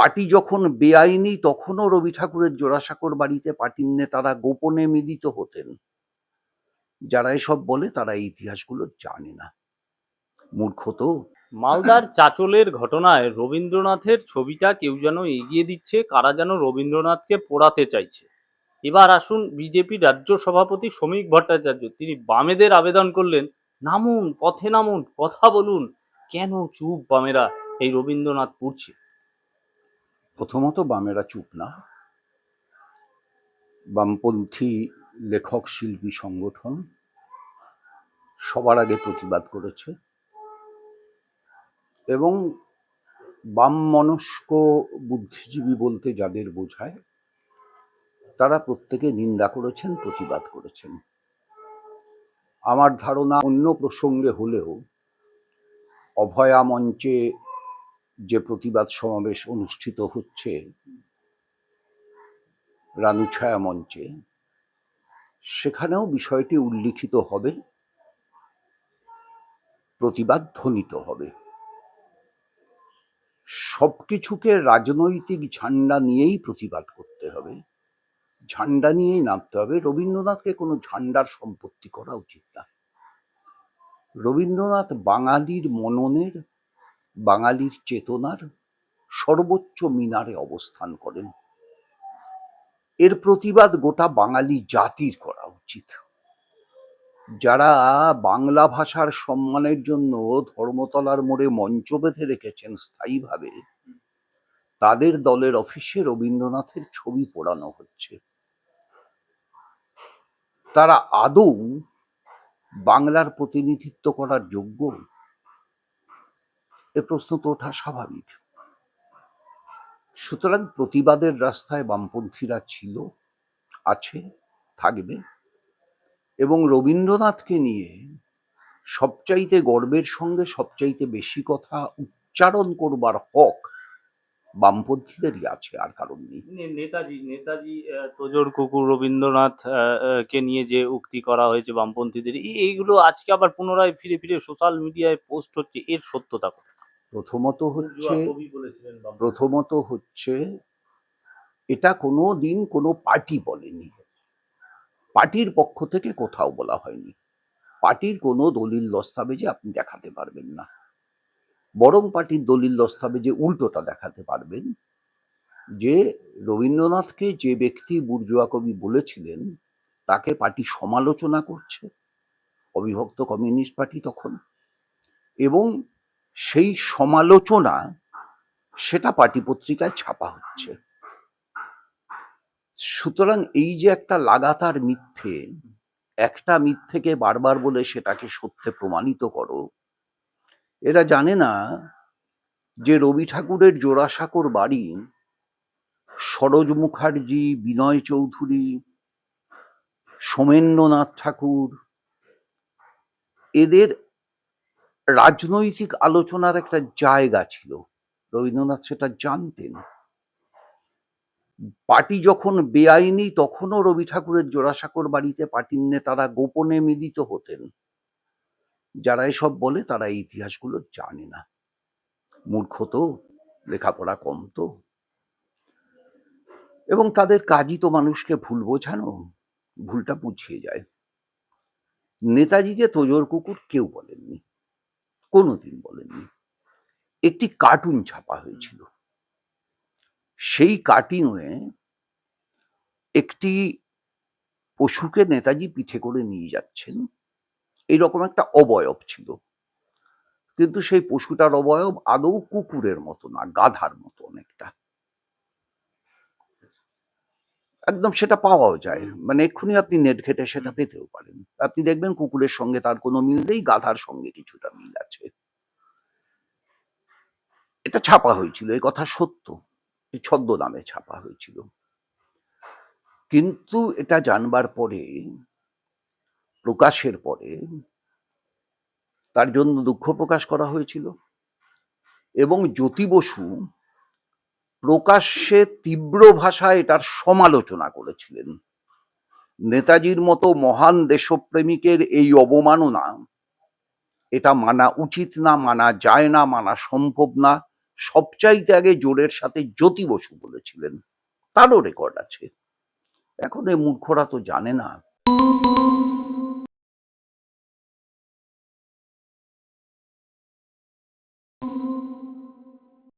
Party যখন বেআইনি, তখনও রবি ঠাকুরের জোড়াসাঁকোর বাড়িতে পার্টির নেতারা গোপনে মিলিত হতেন। যারা এসব বলে, তারা এই ইতিহাসগুলো জানে না। মূর্খ তো। মালদার চাচলের ঘটনায় রবীন্দ্রনাথের ছবিটা কেউ যেন এগিয়ে দিচ্ছে, কারা যেন রবীন্দ্রনাথকে পোড়াতে চাইছে। এবার আসুন বিজেপি রাজ্য সভাপতি শ্রমিক ভট্টাচার্য, তিনি বামেদের আবেদন করলেন, নামুন, পথে নামুন, কথা বলুন, কেন চুপ বামেরা এই রবীন্দ্রনাথ পুড়ছে? প্রথমত বামেরা চুপ না। বামপন্থী লেখক, শিল্পী, সংগঠন সবার আগে প্রতিবাদ করেছে এবং বাম মনস্ক বুদ্ধিজীবী বলতে যাদের বোঝায়, তারা প্রত্যেকে নিন্দা করেছেন, প্রতিবাদ করেছেন। আমার ধারণা অন্য প্রসঙ্গে হলেও অভয়া মঞ্চে যে প্রতিবাদ সমাবেশ অনুষ্ঠিত হচ্ছে রানুছায়া মঞ্চে, সেখানেও বিষয়টি উল্লিখিত হবে প্রতিবাদ ধ্বনিত হবে। সব কিছুকে রাজনৈতিক ঝান্ডা নিয়েই প্রতিবাদ করতে হবে। ঝান্ডা নিয়েই নামতে হবে। রবীন্দ্রনাথকে কোনো ঝান্ডার সম্পত্তি করা উচিত না। রবীন্দ্রনাথ বাঙালির মননের বাঙালির চেতনার সর্বোচ্চ মিনারে অবস্থান করেন। এর প্রতিবাদ গোটা বাঙালি জাতির করা উচিত। যারা বাংলা ভাষার সম্মানের জন্য ধর্মতলার মোড়ে মঞ্চ বেঁধে রেখেছেন স্থায়ীভাবে, তাদের দলের অফিসে রবীন্দ্রনাথের ছবি পোড়ানো হচ্ছে। তারা আদৌ বাংলার প্রতিনিধিত্ব করার যোগ্য এ প্রশ্ন তো ওঠা স্বাভাবিক সুতরাং প্রতিবাদের রাস্তায় বামপন্থীরা ছিল, আছে, থাকবে এবং রবীন্দ্রনাথকে নিয়ে সবচাইতে গর্বের সঙ্গে সবচাইতে বেশি কথা উচ্চারণ করবার হক বামপন্থীদেরই আছে, আর কারণ নেই নেতাজি নেতাজি তোজর কুকুর রবীন্দ্রনাথ কে নিয়ে যে উক্তি করা হয়েছে বামপন্থীদের এইগুলো আজকে আবার পুনরায় ফিরে ফিরে সোশ্যাল মিডিয়ায় পোস্ট হচ্ছে, এর সত্যতা? প্রথমত হচ্ছে। প্রথমত হচ্ছে এটা কোনো দিন কোনো পার্টি বলেনি। পার্টির পক্ষ থেকে কোথাও বলা হয়নি। পার্টির কোনো দলিল দস্তাবেজে আপনি দেখাতে পারবেন না। বরং পার্টির দলিল দস্তাবেজে উল্টোটা দেখাতে পারবেন যে রবীন্দ্রনাথকে যে ব্যক্তি বুর্জুয়া কবি বলেছিলেন তাকে পার্টি সমালোচনা করছে। অবিভক্ত কমিউনিস্ট পার্টি তখন। এবং সেই সমালোচনা সেটা পার্টি পত্রিকায় ছাপা হচ্ছে। সুতরাং এই যে একটা লাগাতার মিথ্যে, একটা মিথ্যেকে বারবার বলে সেটাকে সত্যে প্রমাণিত করো, এরা জানে না যে রবি ঠাকুরের জোড়াসাঁকোর বাড়ি সরোজ মুখার্জি, বিনয় চৌধুরী, সোমেন্দ্রনাথ ঠাকুর, এদের রাজনৈতিক আলোচনার একটা জায়গা ছিল। রবীন্দ্রনাথ সেটা জানতেন। পার্টি যখন বেআইনি, তখনও রবি ঠাকুরের জোড়াসাঁকোর বাড়িতে পার্টির নেতারা গোপনে মিলিত হতেন। যারা এসব বলে তারা এই ইতিহাসগুলো জানে না। মূর্খ তো, লেখাপড়া কম তো। এবং তাদের কাজই তো মানুষকে ভুল বোঝানো, ভুলটা বুঝিয়ে যায়। নেতাজিকে তোজোর কুকুর কেউ বলেননি। কোনোদিন বলেননি। একটি কার্টুন ছাপা হয়েছিল। সেই কার্টুনে একটি পশুকে নেতাজি পিঠে করে নিয়ে যাচ্ছেন। এইরকম একটা অবয়ব ছিল। কিন্তু সেই পশুটার অবয়ব আদৌ কুকুরের মতো না, গাধার মতো অনেকটা। একদম সেটা পাওয়াও যায়। মানে এক্ষুনি আপনি নেট ঘেটে সেটা পেতেও পারেন। আপনি দেখবেন কুকুরের সঙ্গে তার কোনো মিল নেই গাধার সঙ্গে কিছুটা মিল আছে। এটা ছাপা হয়েছিল এই কথা সত্য। এই ছদ্মনামে ছাপা হয়েছিল। কিন্তু এটা জানবার পরে প্রকাশের পরে তার জন্য দুঃখ প্রকাশ করা হয়েছিল। এবং জ্যোতি বসু প্রকাশ্যে তীব্র ভাষায় এটার সমালোচনা করেছিলেন। নেতাজির মতো মহান দেশপ্রেমিকের এই অবমাননা, এটা মানা উচিত না, মানা যায় না, মানা সম্ভব না, সবচাইতে আগে জোরের সাথে জ্যোতি বসু বলেছিলেন। তারও রেকর্ড আছে। এখন এই মূর্খরা তো জানে না।